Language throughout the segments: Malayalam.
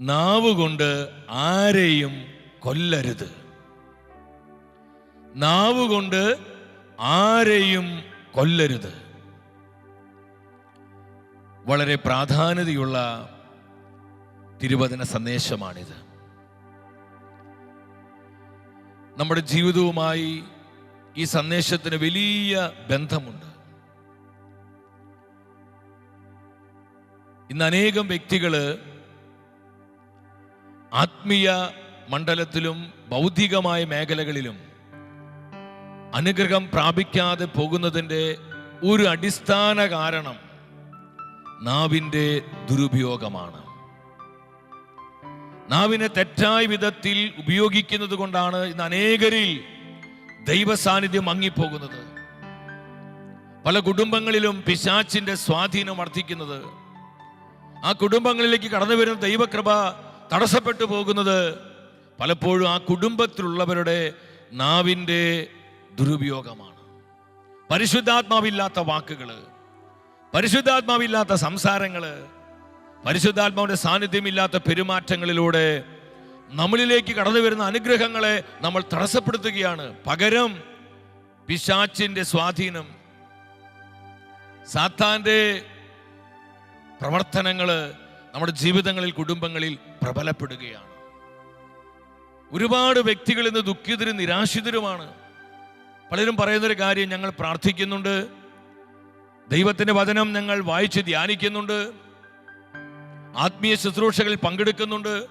നാവ് കൊണ്ട് ആരെയും കൊല്ലരുത്. നാവ് കൊണ്ട് ആരെയും കൊല്ലരുത്. വളരെ പ്രാധാന്യതയുള്ള തിരുവചന സന്ദേശമാണിത്. നമ്മുടെ ജീവിതവുമായി ഈ സന്ദേശത്തിന് വലിയ ബന്ധമുണ്ട്. ഇന്ന് അനേകം വ്യക്തികൾ ആത്മീയ മണ്ഡലത്തിലും ഭൗതികമായ മേഖലകളിലും അനുഗ്രഹം പ്രാപിക്കാതെ പോകുന്നതിന്റെ ഒരു അടിസ്ഥാന കാരണം നാവിന്റെ ദുരുപയോഗമാണ്. നാവിനെ തെറ്റായ വിധത്തിൽ ഉപയോഗിക്കുന്നത് കൊണ്ടാണ് ഇന്ന് അനേകരിൽ ദൈവ സാന്നിധ്യം മങ്ങിപ്പോകുന്നത്. പല കുടുംബങ്ങളിലും പിശാച്ചിന്റെ സ്വാധീനം വർദ്ധിക്കുന്നത്. ആ കുടുംബങ്ങളിലേക്ക് കടന്നു വരുന്ന ദൈവകൃപ തടസ്സപ്പെട്ടു പോകുന്നത് പലപ്പോഴും ആ കുടുംബത്തിലുള്ളവരുടെ നാവിന്റെ ദുരുപയോഗമാണ്. പരിശുദ്ധാത്മാവില്ലാത്ത വാക്കുകൾ പരിശുദ്ധാത്മാവില്ലാത്ത സംസാരങ്ങൾ പരിശുദ്ധാത്മാവിന്റെ സാന്നിധ്യമില്ലാത്ത പെരുമാറ്റങ്ങളിലൂടെ നമ്മളിലേക്ക് കടന്നു വരുന്ന അനുഗ്രഹങ്ങളെ നമ്മൾ തടസ്സപ്പെടുത്തുകയാണ്. പകരം പിശാച്ചിന്റെ സ്വാധീനം സാത്താന്റെ പ്രവർത്തനങ്ങൾ നമ്മുടെ ജീവിതങ്ങളിൽ കുടുംബങ്ങളിൽ പ്രബലപ്പെടുകയാണ്. ഒരുപാട് വ്യക്തികൾ ഇന്ന് ദുഃഖിതരും നിരാശിതരുമാണ്. പലരും പറയുന്നൊരു കാര്യം ഞങ്ങൾ പ്രാർത്ഥിക്കുന്നുണ്ട്. ദൈവത്തിന്റെ വചനം ഞങ്ങൾ വായിച്ച് ധ്യാനിക്കുന്നുണ്ട്. ആത്മീയ ശുശ്രൂഷകളിൽ പങ്കെടുക്കുന്നുണ്ട്.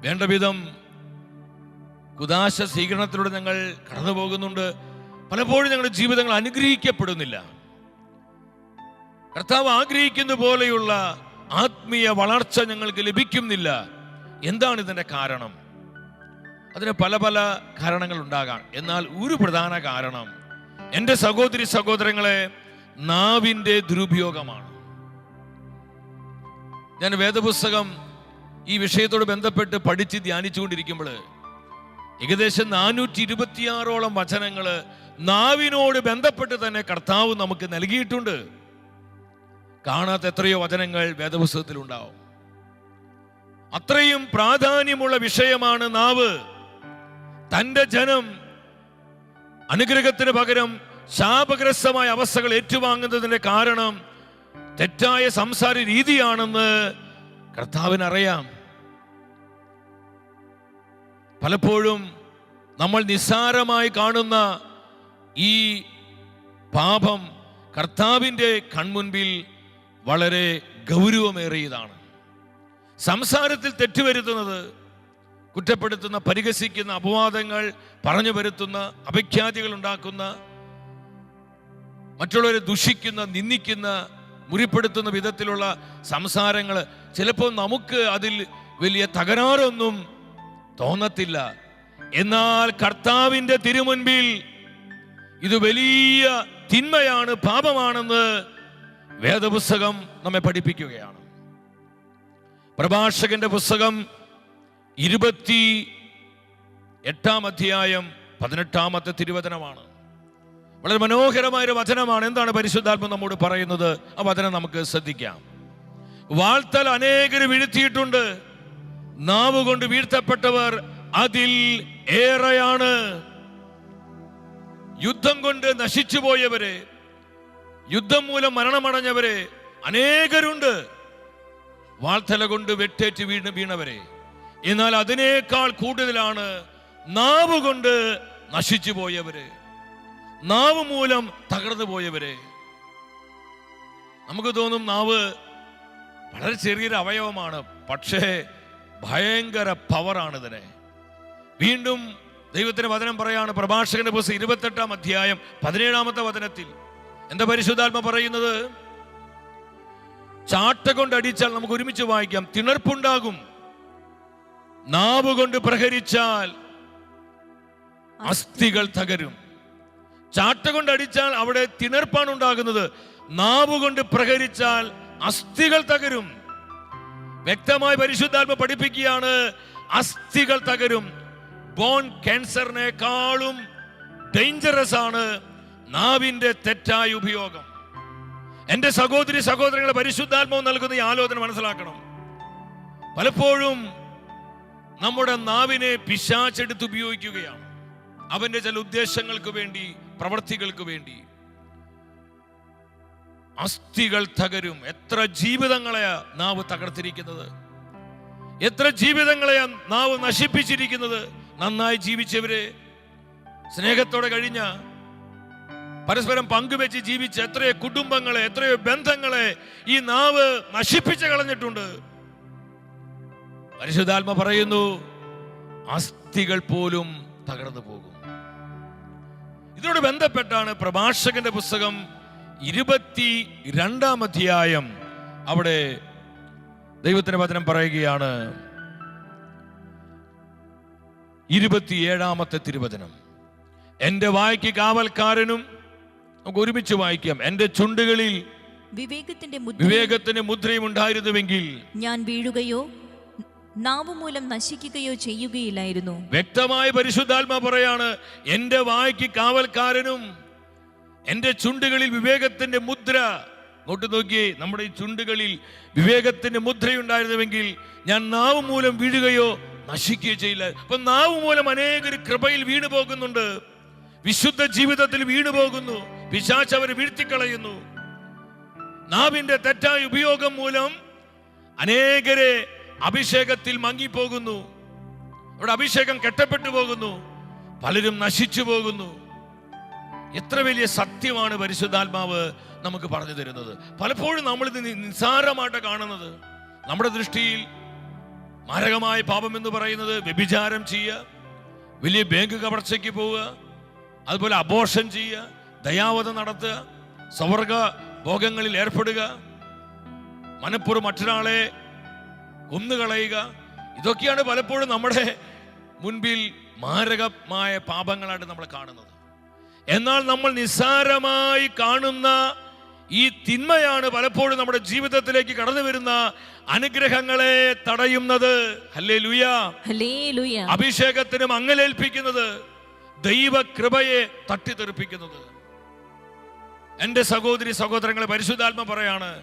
വേണ്ട വിധം കുദാശ സ്വീകരണത്തിലൂടെ ഞങ്ങൾ കടന്നു പോകുന്നുണ്ട് പലപ്പോഴും ഞങ്ങളുടെ ജീവിതങ്ങൾ അനുഗ്രഹിക്കപ്പെടുന്നില്ല. കർത്താവ് ആഗ്രഹിക്കുന്ന പോലെയുള്ള ആത്മീയ വളർച്ച ഞങ്ങൾക്ക് ലഭിക്കുന്നില്ല. എന്താണ് ഇതിന്റെ കാരണം? അതിന് പല പല കാരണങ്ങൾ ഉണ്ടാകാം. എന്നാൽ ഒരു പ്രധാന കാരണം എന്റെ സഹോദരി സഹോദരങ്ങളെ നാവിന്റെ ദുരുപയോഗമാണ്. ഞാൻ വേദപുസ്തകം ഈ വിഷയത്തോട് ബന്ധപ്പെട്ട് പഠിച്ച് ധ്യാനിച്ചുകൊണ്ടിരിക്കുമ്പോൾ ഏകദേശം നാനൂറ്റി ഇരുപത്തിയാറോളം വചനങ്ങൾ നാവിനോട് ബന്ധപ്പെട്ട് തന്നെ കർത്താവ് നമുക്ക് നൽകിയിട്ടുണ്ട്. കാണാത്ത എത്രയോ വചനങ്ങൾ വേദപുസ്തകത്തിൽ ഉണ്ടാവും. അത്രയും പ്രാധാന്യമുള്ള വിഷയമാണ് നാവ്. തന്റെ ജനം അനുഗ്രഹത്തിന് പകരം ശാപഗ്രസ്തമായ അവസ്ഥകൾ ഏറ്റുവാങ്ങുന്നതിന്റെ കാരണം തെറ്റായ സംസാര രീതിയാണെന്ന് കർത്താവിന് അറിയാം പലപ്പോഴും നമ്മൾ നിസ്സാരമായി കാണുന്ന ഈ പാപം കർത്താവിന്റെ കൺമുൻപിൽ വളരെ ഗൗരവമേറിയതാണ്. സംസാരത്തിൽ തെറ്റുവരുത്തുന്നത് കുറ്റപ്പെടുത്തുന്ന പരിഹസിക്കുന്ന അപവാദങ്ങൾ പറഞ്ഞു വരുത്തുന്ന അപഖ്യാതികൾ ഉണ്ടാക്കുന്ന മറ്റുള്ളവരെ ദുഷിക്കുന്ന നിന്ദിക്കുന്ന മുറിപ്പെടുത്തുന്ന വിധത്തിലുള്ള സംസാരങ്ങൾ ചിലപ്പോൾ നമുക്ക് അതിൽ വലിയ തകരാറൊന്നും തോന്നത്തില്ല. എന്നാൽ കർത്താവിന്റെ തിരുമുൻപിൽ ഇത് വലിയ തിന്മയാണ് പാപമാണെന്ന് വേദപുസ്തകം നമ്മെ പഠിപ്പിക്കുകയാണ്. പ്രഭാഷകന്റെ പുസ്തകം ഇരുപത്തി എട്ടാം അധ്യായം പതിനെട്ടാമത്തെ തിരുവചനമാണ്. വളരെ മനോഹരമായ ഒരു വചനമാണ്. എന്താണ് പരിശുദ്ധാത്മ നമ്മോട് പറയുന്നത്? ആ വചനം നമുക്ക് ശ്രദ്ധിക്കാം. വാഴ്ത്തൽ അനേകർ വീഴ്ത്തിയിട്ടുണ്ട്. നാവ് കൊണ്ട് വീഴ്ത്തപ്പെട്ടവർ അതിൽ ഏറെയാണ്. യുദ്ധം കൊണ്ട് നശിച്ചു പോയവരെ യുദ്ധം മൂലം മരണമടഞ്ഞവരെ അനേകരുണ്ട്. വാൾത്തല കൊണ്ട് വെട്ടേറ്റ് വീണ് വീണവരെ. എന്നാൽ അതിനേക്കാൾ കൂടുതലാണ് നാവ് കൊണ്ട് നശിച്ചു പോയവര്. നാവ് മൂലം തകർന്നു പോയവരെ. നമുക്ക് തോന്നും നാവ് വളരെ ചെറിയൊരു അവയവമാണ് പക്ഷേ ഭയങ്കര പവറാണ് ഇതിനെ. വീണ്ടും ദൈവത്തിന്റെ വചനം പറയാണ് പ്രഭാഷകന്റെ പുസ്തകം ഇരുപത്തെട്ടാം അധ്യായം പതിനേഴാമത്തെ വചനത്തിൽ. എന്താ പരിശുദ്ധാത്മ പറയുന്നത്? ചാട്ട കൊണ്ട് അടിച്ചാൽ നമുക്ക് ഒരുമിച്ച് വായിക്കാം. തിണർപ്പുണ്ടാകും. നാവ് കൊണ്ട് പ്രഹരിച്ചാൽ അസ്ഥികൾ തകരും. ചാട്ട കൊണ്ട് അടിച്ചാൽ അവിടെ തിണർപ്പാണ് ഉണ്ടാകുന്നത്. നാവ് കൊണ്ട് പ്രഹരിച്ചാൽ അസ്ഥികൾ തകരും. വ്യക്തമായി പരിശുദ്ധാത്മ പഠിപ്പിക്കുകയാണ് അസ്ഥികൾ തകരും. ബോൺ ക്യാൻസറിനേക്കാളും ഡേഞ്ചറസ് ആണ് നാവിന്റെ തെറ്റായ ഉപയോഗം. എന്റെ സഹോദരി സഹോദരങ്ങളെ പരിശുദ്ധാത്മാവ് നൽകുന്ന ഈ ആലോചന മനസ്സിലാക്കണം. പലപ്പോഴും നമ്മുടെ നാവിനെ പിശാച്ചെടുത്ത് ഉപയോഗിക്കുകയാണ്. അവന്റെ ചില ഉദ്ദേശങ്ങൾക്ക് വേണ്ടി പ്രവർത്തികൾക്ക് വേണ്ടി. അസ്ഥികൾ തകരും. എത്ര ജീവിതങ്ങളെ നാവ് തകർത്തിരിക്കുന്നത്? എത്ര ജീവിതങ്ങളെ നാവ് നശിപ്പിച്ചിരിക്കുന്നത്? നന്നായി ജീവിച്ചവരെ സ്നേഹത്തോടെ കഴിഞ്ഞ പരസ്പരം പങ്കുവെച്ച് ജീവിച്ച എത്രയോ കുടുംബങ്ങളെ എത്രയോ ബന്ധങ്ങളെ ഈ നാവ് നശിപ്പിച്ച് കളഞ്ഞിട്ടുണ്ട്. പരിശുദ്ധാത്മ പറയുന്നു അസ്ഥികൾ പോലും തകർന്നു പോകും. ഇതിനോട് ബന്ധപ്പെട്ടാണ് പ്രഭാഷകന്റെ പുസ്തകം ഇരുപത്തി രണ്ടാം അധ്യായം അവിടെ ദൈവത്തിന്റെ വചനം പറയുകയാണ്. ഇരുപത്തിയേഴാമത്തെ തിരുവചനം. എന്റെ വായ്ക്ക് കാവൽക്കാരനും നമുക്ക് ഒരുമിച്ച് വായിക്കാം. എന്റെ ചുണ്ടുകളിൽ വിവേകത്തിന്റെ മുദ്ര വിവേകത്തിന് മുദ്രയും ഉണ്ടായിരുന്നുവെങ്കിൽ ഞാൻ വീഴുകയോ നാവ് മൂലം നശിക്കുകയോ ചെയ്യുകയില്ലായിരുന്നു. വ്യക്തമായ പരിശുദ്ധാത്മ പറയാണ് എന്റെ വായ്ക്ക് കാവൽക്കാരനും എന്റെ ചുണ്ടുകളിൽ വിവേകത്തിന്റെ മുദ്ര. നോട്ടു നോക്കിയേ നമ്മുടെ ഈ ചുണ്ടുകളിൽ വിവേകത്തിന്റെ മുദ്രയുണ്ടായിരുന്നുവെങ്കിൽ ഞാൻ നാവ് മൂലം വീഴുകയോ നശിക്കുകയോ ചെയ്യില്ല. അപ്പൊ നാവ് മൂലം അനേകർ കൃപയിൽ വീണു പോകുന്നുണ്ട് വിശുദ്ധ ജീവിതത്തിൽ വീണു പോകുന്നു പിശാച്ച് അവർ വീഴ്ത്തിക്കളയുന്നു. നാവിന്റെ തെറ്റായ ഉപയോഗം മൂലം അനേകരെ അഭിഷേകത്തിൽ മങ്ങിപ്പോകുന്നു. അവിടെ അഭിഷേകം കെട്ടപ്പെട്ടു പോകുന്നു. പലരും നശിച്ചു പോകുന്നു. എത്ര വലിയ സത്യമാണ് പരിശുദ്ധാത്മാവ് നമുക്ക് പറഞ്ഞു തരുന്നത്. പലപ്പോഴും നമ്മൾ ഇത് നിസ്സാരമായിട്ട് കാണുന്നത്. നമ്മുടെ ദൃഷ്ടിയിൽ മാരകമായ പാപം എന്ന് പറയുന്നത് വ്യഭിചാരം ചെയ്യുക വലിയ ബാങ്ക് കവർച്ചയ്ക്ക് പോവുക അതുപോലെ അബോഷൻ ചെയ്യുക ദയാവധം നടത്തുക സ്വർഗ ഭോഗങ്ങളിൽ ഏർപ്പെടുക മനഃപൂർവം മറ്റൊരാളെ കൊന്നുകളയുക. ഇതൊക്കെയാണ് പലപ്പോഴും നമ്മുടെ മുൻപിൽ മാരകമായ പാപങ്ങളായിട്ട് നമ്മൾ കാണുന്നത്. എന്നാൽ നമ്മൾ നിസ്സാരമായി കാണുന്ന ഈ തിന്മയാണ് പലപ്പോഴും നമ്മുടെ ജീവിതത്തിലേക്ക് കടന്നു വരുന്ന അനുഗ്രഹങ്ങളെ തടയുന്നത്. അഭിഷേകത്തിനും അങ്ങലേൽപ്പിക്കുന്നത് മങ്ങലേൽപ്പിക്കുന്നത് ദൈവകൃപയെ തട്ടിത്തെറിപ്പിക്കുന്നത്. എന്റെ സഹോദരി സഹോദരങ്ങളെ പരിശുദ്ധാത്മ പറയാണ്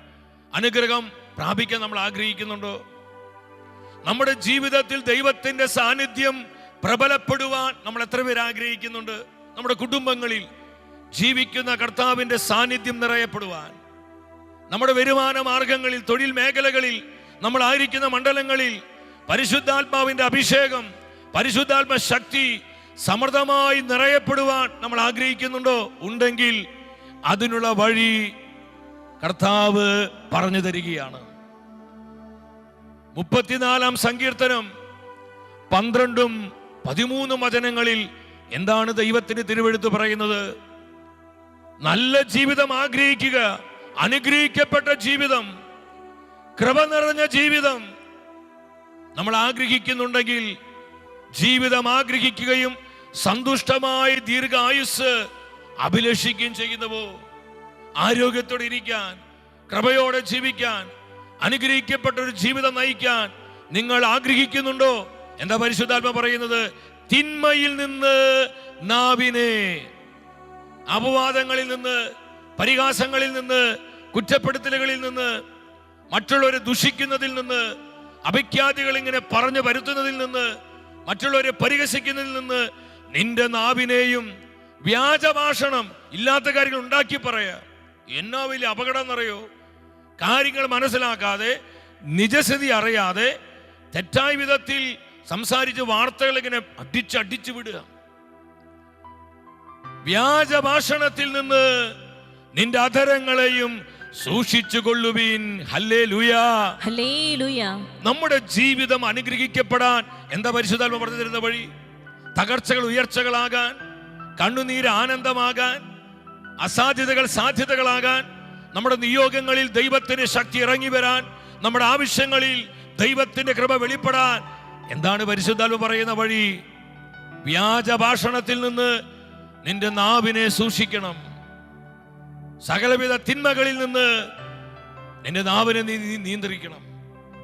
അനുഗ്രഹം പ്രാപിക്കാൻ നമ്മൾ ആഗ്രഹിക്കുന്നുണ്ടോ? നമ്മുടെ ജീവിതത്തിൽ ദൈവത്തിന്റെ സാന്നിധ്യം പ്രബലപ്പെടുവാൻ നമ്മൾ എത്ര പേര് ആഗ്രഹിക്കുന്നുണ്ട്? നമ്മുടെ കുടുംബങ്ങളിൽ ജീവിക്കുന്ന കർത്താവിന്റെ സാന്നിധ്യം നിറയപ്പെടുവാൻ നമ്മുടെ വരുമാന മാർഗങ്ങളിൽ തൊഴിൽ മേഖലകളിൽ നമ്മൾ ആയിരിക്കുന്ന മണ്ഡലങ്ങളിൽ പരിശുദ്ധാത്മാവിന്റെ അഭിഷേകം പരിശുദ്ധാത്മ ശക്തി സമൃദ്ധമായി നിറയപ്പെടുവാൻ നമ്മൾ ആഗ്രഹിക്കുന്നുണ്ടോ? ഉണ്ടെങ്കിൽ അതിനുള്ള വഴി കർത്താവ് പറഞ്ഞു തരികയാണ്. മുപ്പത്തിനാലാം സങ്കീർത്തനം പന്ത്രണ്ടും പതിമൂന്നും വചനങ്ങളിൽ എന്താണ് ദൈവത്തിന് തിരുവെടുത്ത് പറയുന്നത്? നല്ല ജീവിതം ആഗ്രഹിക്കുക അനുഗ്രഹിക്കപ്പെട്ട ജീവിതം കൃപ നിറഞ്ഞ ജീവിതം നമ്മൾ ആഗ്രഹിക്കുന്നുണ്ടെങ്കിൽ ജീവിതം ആഗ്രഹിക്കുകയും സന്തുഷ്ടമായ ദീർഘായുസ് അഭിലഷിക്കുകയും ചെയ്യുന്നുവോ? ആരോഗ്യത്തോടെ ഇരിക്കാൻ കൃപയോടെ ജീവിക്കാൻ അനുഗ്രഹിക്കപ്പെട്ട ഒരു ജീവിതം നയിക്കാൻ നിങ്ങൾ ആഗ്രഹിക്കുന്നുണ്ടോ? എന്താ പരിശുദ്ധാത്മ പറയുന്നത്? തിന്മയിൽ നിന്ന് നാവിനെ അപവാദങ്ങളിൽ നിന്ന് പരിഹാസങ്ങളിൽ നിന്ന് കുറ്റപ്പെടുത്തലുകളിൽ നിന്ന് മറ്റുള്ളവരെ ദുഷിക്കുന്നതിൽ നിന്ന് അഭിഖ്യാതികൾ ഇങ്ങനെ പറഞ്ഞു വരുത്തുന്നതിൽ നിന്ന് മറ്റുള്ളവരെ പരിഹസിക്കുന്നതിൽ നിന്ന് നിന്റെ നാവിനെയും വ്യാജഭാഷണം ഇല്ലാത്ത കാര്യങ്ങൾ ഉണ്ടാക്കി പറയാ. എന്നാ വലിയ അപകടം എന്നറിയോ കാര്യങ്ങൾ മനസ്സിലാക്കാതെ നിജസ്ഥിതി അറിയാതെ തെറ്റായ വിധത്തിൽ സംസാരിച്ച് വാർത്തകൾ ഇങ്ങനെ അടിച്ചടിച്ചു വിടുക. വ്യാജഭാഷണത്തിൽ നിന്ന് നിന്റെ അധരങ്ങളെയും സൂക്ഷിച്ചു കൊള്ളുവീൻ. ഹല്ലേ ലുയാ നമ്മുടെ ജീവിതം അനുഗ്രഹിക്കപ്പെടാൻ എന്താ പരിശുദ്ധാത്മ പറഞ്ഞു തരുന്ന വഴി? തകർച്ചകൾ ഉയർച്ചകളാകാൻ. കണ്ണുനീര് ആനന്ദമാകാൻ അസാധ്യതകൾ സാധ്യതകളാകാൻ നമ്മുടെ നിയോഗങ്ങളിൽ ദൈവത്തിന് ശക്തി ഇറങ്ങി വരാൻ നമ്മുടെ ആവശ്യങ്ങളിൽ ദൈവത്തിന്റെ കൃപ വെളിപ്പെടാൻ. എന്താണ് പരിശുദ്ധാൽ പറയുന്ന വഴി? വ്യാജ ഭാഷണത്തിൽ നിന്ന് നിന്റെ നാവിനെ സൂക്ഷിക്കണം. സകലവിധ തിന്മകളിൽ നിന്ന് നിന്റെ നാവിനെ നീ നിയന്ത്രിക്കണം.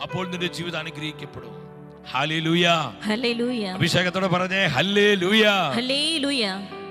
അപ്പോൾ നിന്റെ ജീവിതം അനുഗ്രഹിക്കപ്പെടും. ഹാലേ ലൂയ അഭിഷേകത്തോടെ പറഞ്ഞേ ഹല്ലേ ലൂയ ഹല്ലേലൂയ.